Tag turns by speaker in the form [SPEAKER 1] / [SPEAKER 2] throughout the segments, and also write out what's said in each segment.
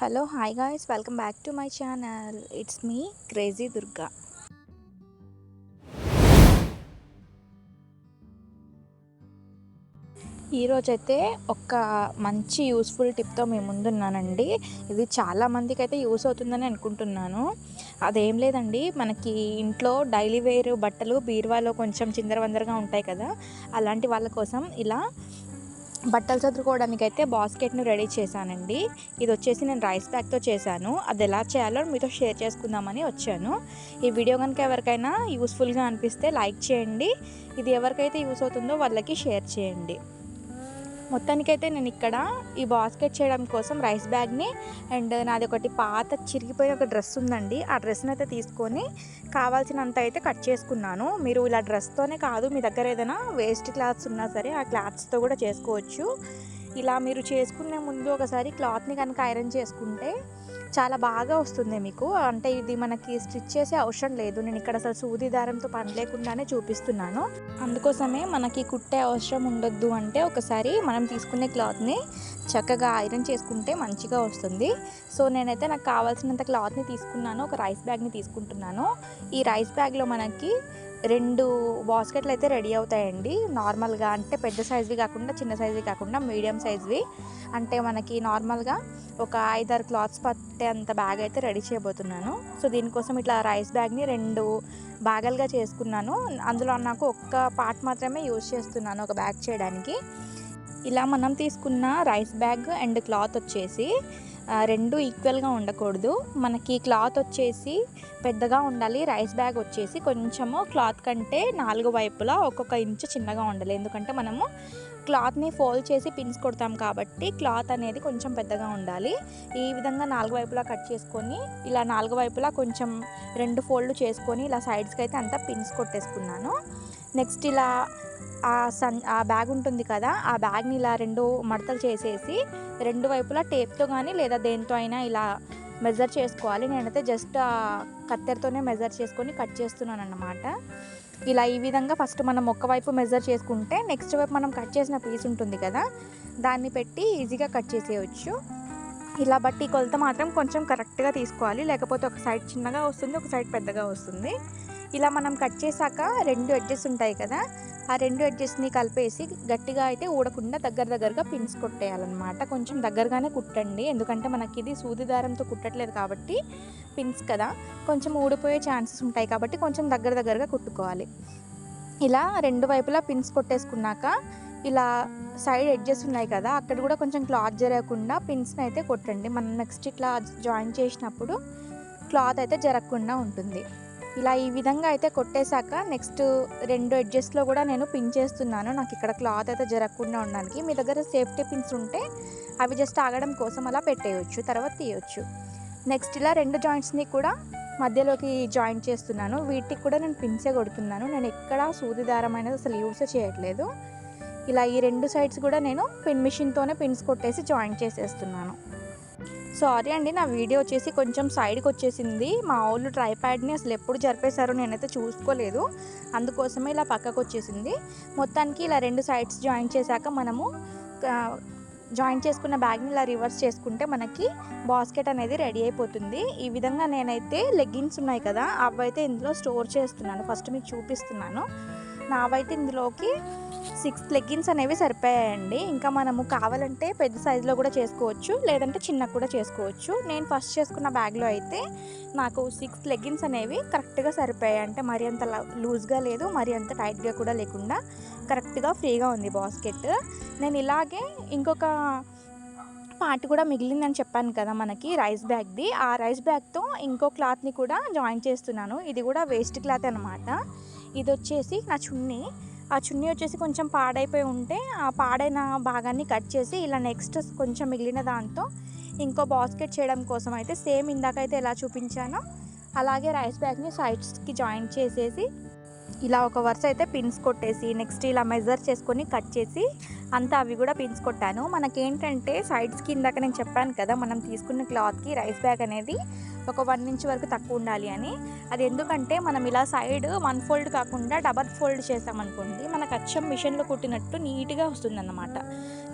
[SPEAKER 1] Hello hi guys welcome back to my channel it's me crazy Durga ఈరోజైతే ఒక మంచి useful టిప్తో మేము ముందున్నానండి. ఇది చాలా మందికి అయితే యూస్ అవుతుందని అనుకుంటున్నాను. అదేం లేదండి మనకి ఇంట్లో డైలీ వేర్ బట్టలు బీరువాలో కొంచెం చిందరవందరగా ఉంటాయి కదా అలాంటి వాళ్ళ కోసం ఇలా బట్టలు చదువుకోవడానికి అయితే బాస్కెట్ను రెడీ చేశానండి. ఇది వచ్చేసి నేను రైస్ బ్యాగ్తో చేశాను. అది ఎలా చేయాలో మీతో షేర్ చేసుకుందామని వచ్చాను. ఈ వీడియో కనుక ఎవరికైనా యూస్ఫుల్గా అనిపిస్తే లైక్ చేయండి. ఇది ఎవరికైతే యూస్ అవుతుందో వాళ్ళకి షేర్ చేయండి. మొత్తానికైతే నేను ఇక్కడ ఈ బాస్కెట్ చేయడం కోసం రైస్ బ్యాగ్ని అండ్ నాది ఒకటి పాత చిరిగిపోయిన ఒక డ్రెస్ ఉందండి. ఆ డ్రెస్ని అయితే తీసుకొని కావాల్సినంత అయితే కట్ చేసుకున్నాను. మీరు ఇలా డ్రెస్తోనే కాదు మీ దగ్గర ఏదైనా వేస్ట్ క్లాత్స్ ఉన్నా సరే ఆ క్లాత్స్తో కూడా చేసుకోవచ్చు. ఇలా మీరు చేసుకునే ముందు ఒకసారి క్లాత్ని కనుక ఐరన్ చేసుకుంటే చాలా బాగా వస్తుంది మీకు. అంటే ఇది మనకి స్టిచ్ చేసే అవసరం లేదు. నేను ఇక్కడ అసలు సూది దారంతో పని లేకుండానే చూపిస్తున్నాను. అందుకోసమే మనకి కుట్టే అవసరం ఉండొద్దు అంటే ఒకసారి మనం తీసుకునే క్లాత్ని చక్కగా ఐరన్ చేసుకుంటే మంచిగా వస్తుంది. సో నేనైతే నాకు కావాల్సినంత క్లాత్ని తీసుకున్నాను. ఒక రైస్ బ్యాగ్ని తీసుకుంటున్నాను. ఈ రైస్ బ్యాగ్లో మనకి రెండు బాస్కెట్లు అయితే రెడీ అవుతాయండి. నార్మల్గా అంటే పెద్ద సైజ్వి కాకుండా చిన్న సైజ్వి కాకుండా మీడియం సైజ్వి అంటే మనకి నార్మల్గా ఒక ఐదారు క్లాత్స్ పట్టే అంత బ్యాగ్ అయితే రెడీ చేయబోతున్నాను. సో దీనికోసం ఇట్లా రైస్ బ్యాగ్ని రెండు భాగాలుగా చేసుకున్నాను. అందులో నాకు ఒక్క పార్ట్ మాత్రమే యూజ్ చేస్తున్నాను ఒక బ్యాగ్ చేయడానికి. ఇలా మనం తీసుకున్న రైస్ బ్యాగ్ అండ్ క్లాత్ వచ్చేసి రెండు ఈక్వల్గా ఉండకూడదు. మనకి క్లాత్ వచ్చేసి పెద్దగా ఉండాలి రైస్ బ్యాగ్ వచ్చేసి కొంచెము క్లాత్ కంటే నాలుగు వైపులా ఒక్కొక్క ఇంచు చిన్నగా ఉండాలి. ఎందుకంటే మనము క్లాత్ని ఫోల్డ్ చేసి పిన్స్ కొడతాం కాబట్టి క్లాత్ అనేది కొంచెం పెద్దగా ఉండాలి. ఈ విధంగా నాలుగు వైపులా కట్ చేసుకొని ఇలా నాలుగు వైపులా కొంచెం రెండు ఫోల్డ్ చేసుకొని ఇలా సైడ్స్కి అయితే అంతా పిన్స్ కొట్టేసుకున్నాను. నెక్స్ట్ ఇలా ఆ సన్ ఆ బ్యాగ్ ఉంటుంది కదా ఆ బ్యాగ్ని ఇలా రెండు మడతలు చేసేసి రెండు వైపులా టేప్తో కానీ లేదా దేంతో అయినా ఇలా మెజర్ చేసుకోవాలి. నేనైతే జస్ట్ కత్తెరతోనే మెజర్ చేసుకొని కట్ చేస్తున్నాను అన్నమాట ఇలా ఈ విధంగా ఫస్ట్ మనం ఒక వైపు మెజర్ చేసుకుంటే నెక్స్ట్ వైపు మనం కట్ చేసిన పీస్ ఉంటుంది కదా దాన్ని పెట్టి ఈజీగా కట్ చేసేయచ్చు. ఇలా బట్టి కొలత మాత్రం కొంచెం కరెక్ట్గా తీసుకోవాలి. లేకపోతే ఒక సైడ్ చిన్నగా వస్తుంది ఒక సైడ్ పెద్దగా వస్తుంది. ఇలా మనం కట్ చేశాక రెండు ఎడ్జెస్ ఉంటాయి కదా ఆ రెండు ఎడ్జెస్ని కలిపేసి గట్టిగా అయితే ఊడకుండా దగ్గర దగ్గరగా పిన్స్ కొట్టేయాలన్నమాట. కొంచెం దగ్గరగానే కుట్టండి. ఎందుకంటే మనకి ఇది సూది దారంతో కుట్టట్లేదు కాబట్టి పిన్స్ కదా. కొంచెం ఊడిపోయే ఛాన్సెస్ ఉంటాయి కాబట్టి కొంచెం దగ్గర దగ్గరగా కుట్టుకోవాలి. ఇలా రెండు వైపులా పిన్స్ కొట్టేసుకున్నాక ఇలా సైడ్ ఎడ్జెస్ ఉన్నాయి కదా అక్కడ కూడా కొంచెం క్లాత్ జరగకుండా పిన్స్ని అయితే కొట్టండి. మనం నెక్స్ట్ ఇట్లా జాయిన్ చేసినప్పుడు క్లాత్ అయితే జరగకుండా ఉంటుంది. ఇలా ఈ విధంగా అయితే కొట్టేశాక నెక్స్ట్ రెండు ఎడ్జెస్ట్లో కూడా నేను పిన్ చేస్తున్నాను. నాకు ఇక్కడ క్లాత్ అయితే జరగకుండా ఉండడానికి. మీ దగ్గర సేఫ్టీ పిన్స్ ఉంటే అవి జస్ట్ ఆగడం కోసం అలా పెట్టేయచ్చు తర్వాత తీయొచ్చు. నెక్స్ట్ ఇలా రెండు జాయింట్స్ని కూడా మధ్యలోకి జాయింట్ చేస్తున్నాను. వీటికి కూడా నేను పిన్సే కొడుతున్నాను. నేను ఎక్కడ సూది దారం అనేది అసలు యూజ్ చేయట్లేదు. ఇలా ఈ రెండు సైడ్స్ కూడా నేను పిన్ మిషన్తోనే పిన్స్ కొట్టేసి జాయింట్ చేసేస్తున్నాను. సారీ అండి నా వీడియో వచ్చేసి కొంచెం సైడ్కి వచ్చేసింది. మా వాళ్ళు ట్రైప్యాడ్ని అసలు ఎప్పుడు జరిపేశారో నేనైతే చూసుకోలేదు. అందుకోసమే ఇలా పక్కకు వచ్చేసింది. మొత్తానికి ఇలా రెండు సైడ్స్ జాయిన్ చేశాక మనము జాయిన్ చేసుకున్న బ్యాగ్ని ఇలా రివర్స్ చేసుకుంటే మనకి బాస్కెట్ అనేది రెడీ అయిపోతుంది. ఈ విధంగా నేనైతే లెగ్గిన్స్ ఉన్నాయి కదా అవైతే ఇందులో స్టోర్ చేస్తున్నాను. ఫస్ట్ మీకు చూపిస్తున్నాను. నావైతే ఇందులోకి సిక్స్ లెగ్గిన్స్ అనేవి సరిపోయాయండి. ఇంకా మనము కావాలంటే పెద్ద సైజులో కూడా చేసుకోవచ్చు లేదంటే చిన్న కూడా చేసుకోవచ్చు. నేను ఫస్ట్ చేసుకున్న బ్యాగ్లో అయితే నాకు సిక్స్ లెగ్గిన్స్ అనేవి కరెక్ట్గా సరిపోయాయి. అంటే మరి అంత లూజ్గా లేదు మరి అంత టైట్గా కూడా లేకుండా కరెక్ట్గా ఫ్రీగా ఉంది బాస్కెట్. నేను ఇలాగే ఇంకొక పార్ట్ కూడా మిగిలిందని చెప్పాను కదా మనకి రైస్ బ్యాగ్ది. ఆ రైస్ బ్యాగ్తో ఇంకో క్లాత్ని కూడా జాయిన్ చేస్తున్నాను. ఇది కూడా వేస్ట్ క్లాత్ అనమాట ఇది వచ్చేసి నా చున్నీ. ఆ చున్నీ వచ్చేసి కొంచెం పాడైపోయి ఉంటే ఆ పాడైన భాగాన్ని కట్ చేసి ఇలా నెక్స్ట్ కొంచెం మిగిలిన దాంతో ఇంకో బాస్కెట్ చేయడం కోసం అయితే సేమ్ ఇందాకైతే ఎలా చూపించానో అలాగే రైస్ బ్యాగ్ని సైడ్స్కి జాయింట్ చేసేసి ఇలా ఒక వరుస అయితే పిన్స్ కొట్టేసి నెక్స్ట్ ఇలా మెజర్ చేసుకొని కట్ చేసి అంతా అవి కూడా పిన్స్ కొట్టాను. మనకేంటంటే సైడ్స్కి ఇందాక నేను చెప్పాను కదా మనం తీసుకున్న క్లాత్కి రైస్ బ్యాగ్ అనేది ఒక వన్ ఇంచ్ వరకు తక్కువ ఉండాలి అని. అది ఎందుకంటే మనం ఇలా సైడ్ వన్ ఫోల్డ్ కాకుండా డబల్ ఫోల్డ్ చేసామనుకోండి మనకు అచ్చం మిషన్లో కుట్టినట్టు నీట్గా వస్తుందన్నమాట.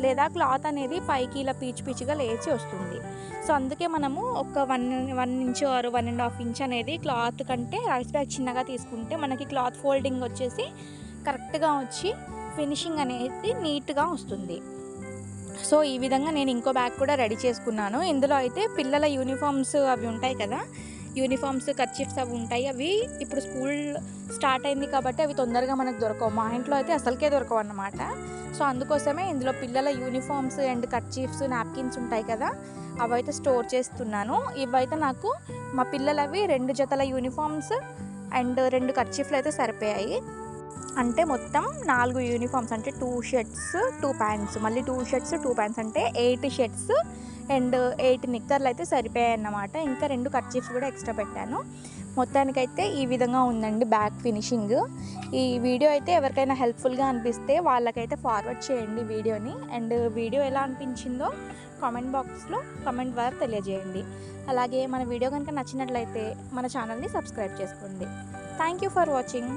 [SPEAKER 1] లేదా క్లాత్ అనేది పైకి ఇలా పీచు పీచుగా లేచి వస్తుంది. సో అందుకే మనము ఒక వన్ వన్ ఇంచ్ ఆరు వన్ అండ్ హాఫ్ ఇంచ్ అనేది క్లాత్ కంటే రైస్ బ్యాగ్ చిన్నగా తీసుకుంటే మనకి క్లాత్ ఫోల్డింగ్ వచ్చేసి కరెక్ట్గా వచ్చి ఫినిషింగ్ అనేది నీట్గా వస్తుంది. సో ఈ విధంగా నేను ఇంకో బ్యాగ్ కూడా రెడీ చేసుకున్నాను. ఇందులో అయితే పిల్లల యూనిఫామ్స్ అవి ఉంటాయి కదా. యూనిఫామ్స్ కర్చిఫ్స్ అవి ఉంటాయి. అవి ఇప్పుడు స్కూల్ స్టార్ట్ అయింది కాబట్టి అవి తొందరగా మనకు దొరకవు. మా ఇంట్లో అయితే అసలుకే దొరకవు అన్నమాట. సో అందుకోసమే ఇందులో పిల్లల యూనిఫామ్స్ అండ్ కర్చీఫ్స్ నాప్కిన్స్ ఉంటాయి కదా. అవైతే స్టోర్ చేస్తున్నాను. ఇవైతే నాకు మా పిల్లలవి రెండు జతల యూనిఫామ్స్ అండ్ రెండు కర్చీఫ్లు అయితే సరిపోయాయి. అంటే మొత్తం నాలుగు యూనిఫామ్స్ అంటే టూ షర్ట్స్ టూ ప్యాంట్స్ మళ్ళీ టూ షర్ట్స్ టూ ప్యాంట్స్ అంటే ఎయిట్ షర్ట్స్ అండ్ ఎయిట్ నిక్కర్లు అయితే సరిపోయాయి అన్నమాట. ఇంకా రెండు కర్చీఫ్స్ కూడా ఎక్స్ట్రా పెట్టాను. మొత్తానికైతే ఈ విధంగా ఉందండి బ్యాక్ ఫినిషింగ్ ఈ వీడియో అయితే ఎవరికైనా హెల్ప్ఫుల్గా అనిపిస్తే వాళ్ళకైతే ఫార్వర్డ్ చేయండి వీడియోని. అండ్ వీడియో ఎలా అనిపించిందో కామెంట్ బాక్స్లో కామెంట్ ద్వారా తెలియజేయండి. అలాగే మన వీడియో కనుక నచ్చినట్లయితే మన ఛానల్ని సబ్స్క్రైబ్ చేసుకోండి. Thank you for watching